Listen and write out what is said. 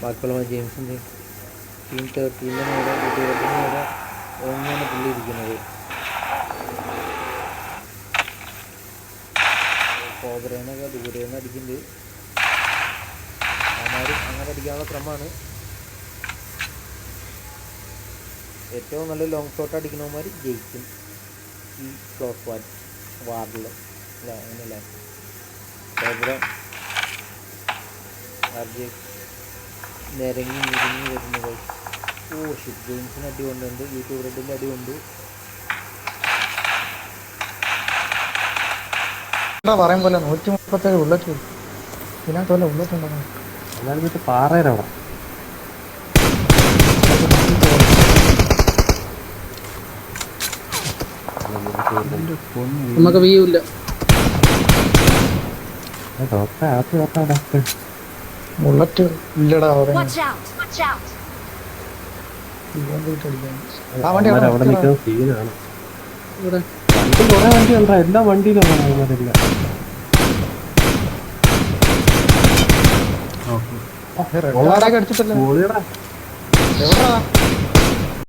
ബാക്കിയുള്ള ജെയിംസിന്റെ ടീം തേർട്ടീന്റെ നേരെ ഇരുപത്തിന്റെ നേരെ ഒന്നാണ് പുള്ളി ഇരിക്കുന്നത് കോബ്രേന്നൊക്കെ ദൂരെ നിന്ന് അടിക്കുന്നുണ്ട്. അമാരും അങ്ങനെ അടിക്കാനുള്ള ക്രമമാണ് ഏറ്റവും നല്ല ലോങ് ഷോട്ട് അടിക്കുന്നവന്മാർ ജയിക്കും ഈ ക്ലോസ് വാർഡിൽ അല്ല അങ്ങനെയല്ല കോബ്ര ആർജെ നിരങ്ങി നിരങ്ങി വരുന്നത്. ഓ ഷിറ്റ് ഗെയിംസിന് അടി കൊണ്ടുണ്ട്. യൂട്യൂബ് റെഡിന്റെ അടി കൊണ്ട്. എന്താ പറയാൻ പോലെ നൂറ്റി മുപ്പത്തേഴ് ഉള്ളറ്റ് ഇതിനകത്ത് വല്ല ബുള്ളറ്റ് ഉണ്ടോ? എന്നാലും മറ്റേ പാറയുടെ അവിടെ. നമുക്ക് വ്യൂ ഇല്ല. വണ്ടി ഉണ്ടോ? എല്ലാ വണ്ടിയിലും അടിച്ചിട്ടില്ല? ഗോളിയുടെ എവിടാ?